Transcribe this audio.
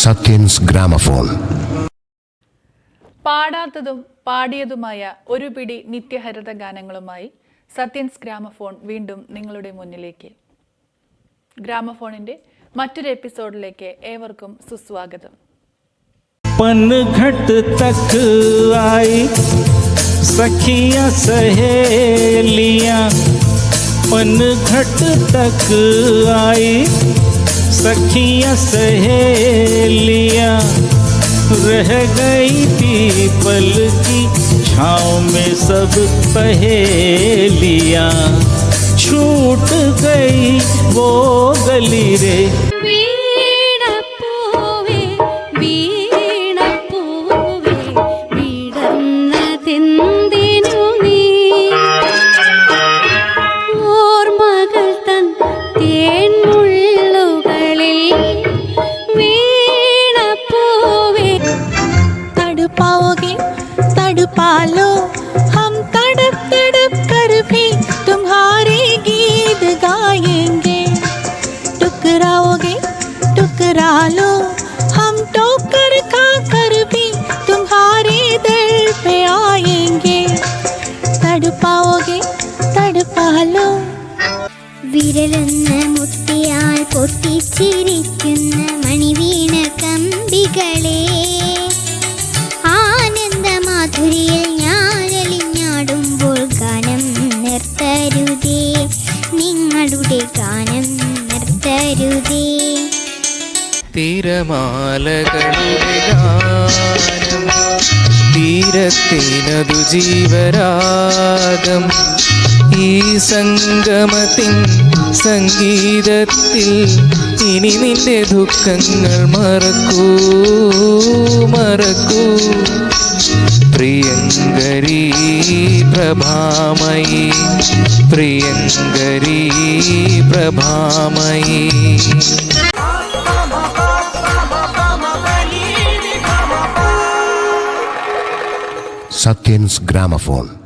സത്യൻസ് gramophone. പാടാത്തതും പാടിയതുമായ ഒരു പിടി നിത്യഹരിത ഗാനങ്ങളുമായി സത്യൻസ് ഗ്രാമഫോൺ വീണ്ടും നിങ്ങളുടെ മുന്നിലേക്ക്. ഗ്രാമഫോണിന്റെ മറ്റൊരു എപ്പിസോഡിലേക്ക് ഏവർക്കും സുസ്വാഗതം. पन घट तक आई सखिया സഖിയ സഹേലിയ घट तक आई सखियाँ सहेलियाँ रह गई पीपल की छाँव में सब पहेलियाँ। छूट गई वो गली रे। तड़पाओगे तड़पा लो हम तड़प तड़प कर भी तुम्हारे गीत गाएंगे टुकराओगे टुकरा लो हम टोकर खा कर भी तुम्हारे दर पे आएंगे तड़पाओगे तड़पा लो വിരലെന്ന് മുട്ടിയാൽ പൊട്ടിച്ചിരിക്കുന്ന മണിവീണ കമ്പികളെ ആനന്ദമാധുരിയിൽ ഞാനലിഞ്ഞാടുമ്പോൾ ഗാനം നിർത്തരുതേ. നിങ്ങളുടെ ഗാനം നിർത്തരുതേ. തിരമാലകളുടെ ഗാനം തീരത്തിനതു ജീവരാഗം. ഈ സംഗമത്തിൻ സംഗീതത്തിൽ ഇനി നിന്റെ ദുഃഖങ്ങൾ മറക്കൂ മറക്കൂ. പ്രിയങ്കരീ പ്രഭാമയി. പ്രിയങ്കരീ പ്രഭാമയി. സത്യൻസ് ഗ്രാമഫോൺ.